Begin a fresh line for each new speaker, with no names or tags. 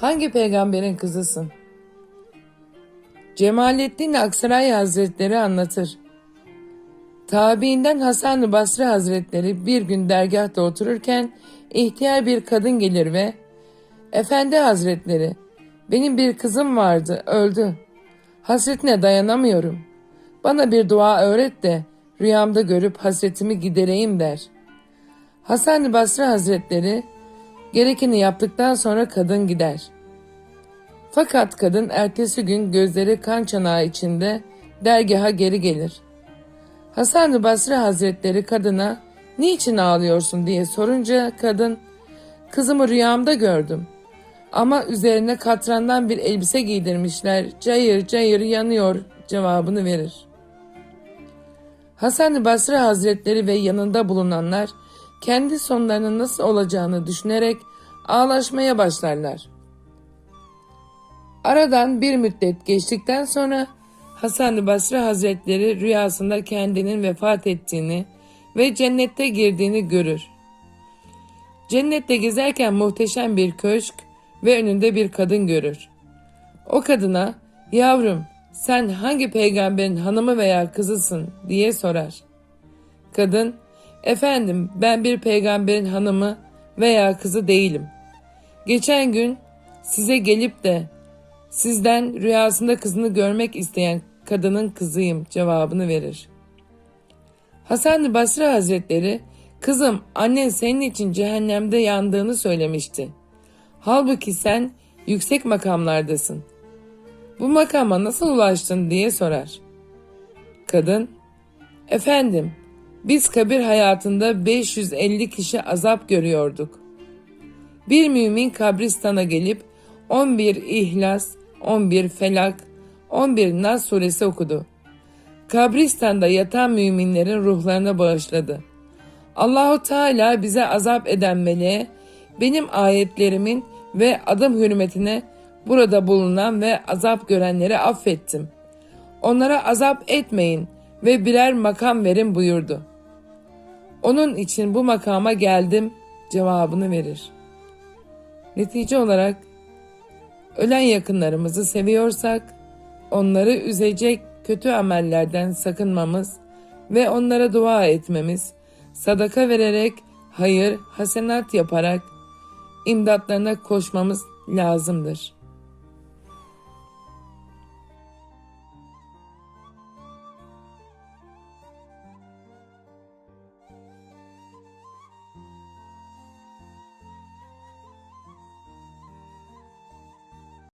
Hangi peygamberin kızısın? Cemalettin Aksaray Hazretleri anlatır. Tabiinden Hasan-ı Basri Hazretleri bir gün dergahta otururken ihtiyar bir kadın gelir ve Efendi Hazretleri benim bir kızım vardı öldü. Hasretine dayanamıyorum. Bana bir dua öğret de rüyamda görüp hasretimi gidereyim der. Hasan-ı Basri Hazretleri gerekeni yaptıktan sonra kadın gider. Fakat kadın ertesi gün gözleri kan çanağı içinde dergaha geri gelir. Hasan-ı Basri Hazretleri kadına niçin ağlıyorsun diye sorunca kadın kızımı rüyamda gördüm. Ama üzerine katrandan bir elbise giydirmişler cayır cayır yanıyor cevabını verir. Hasan-ı Basri Hazretleri ve yanında bulunanlar kendi sonlarının nasıl olacağını düşünerek ağlaşmaya başlarlar. Aradan bir müddet geçtikten sonra Hasan-ı Basri Hazretleri rüyasında kendinin vefat ettiğini ve cennette girdiğini görür. Cennette gezerken muhteşem bir köşk ve önünde bir kadın görür. O kadına yavrum sen hangi peygamberin hanımı veya kızısın diye sorar. Kadın efendim ben bir peygamberin hanımı veya kızı değilim. Geçen gün size gelip de sizden rüyasında kızını görmek isteyen kadının kızıyım cevabını verir. Hasan-ı Basri Hazretleri kızım annen senin için cehennemde yandığını söylemişti. Halbuki sen yüksek makamlardasın. Bu makama nasıl ulaştın diye sorar. Kadın, efendim biz kabir hayatında 550 kişi azap görüyorduk. Bir mümin kabristana gelip 11 İhlas, 11 Felak, 11 Nas suresi okudu. Kabristanda yatan müminlerin ruhlarına bağışladı. Allahu Teala bize azap eden meleğe benim ayetlerimin ve adım hürmetine burada bulunan ve azap görenleri affettim. Onlara azap etmeyin ve birer makam verin buyurdu. Onun için bu makama geldim cevabını verir. Netice olarak ölen yakınlarımızı seviyorsak onları üzecek kötü amellerden sakınmamız ve onlara dua etmemiz, sadaka vererek, hayır, hasenat yaparak imdatlarına koşmamız lazımdır.''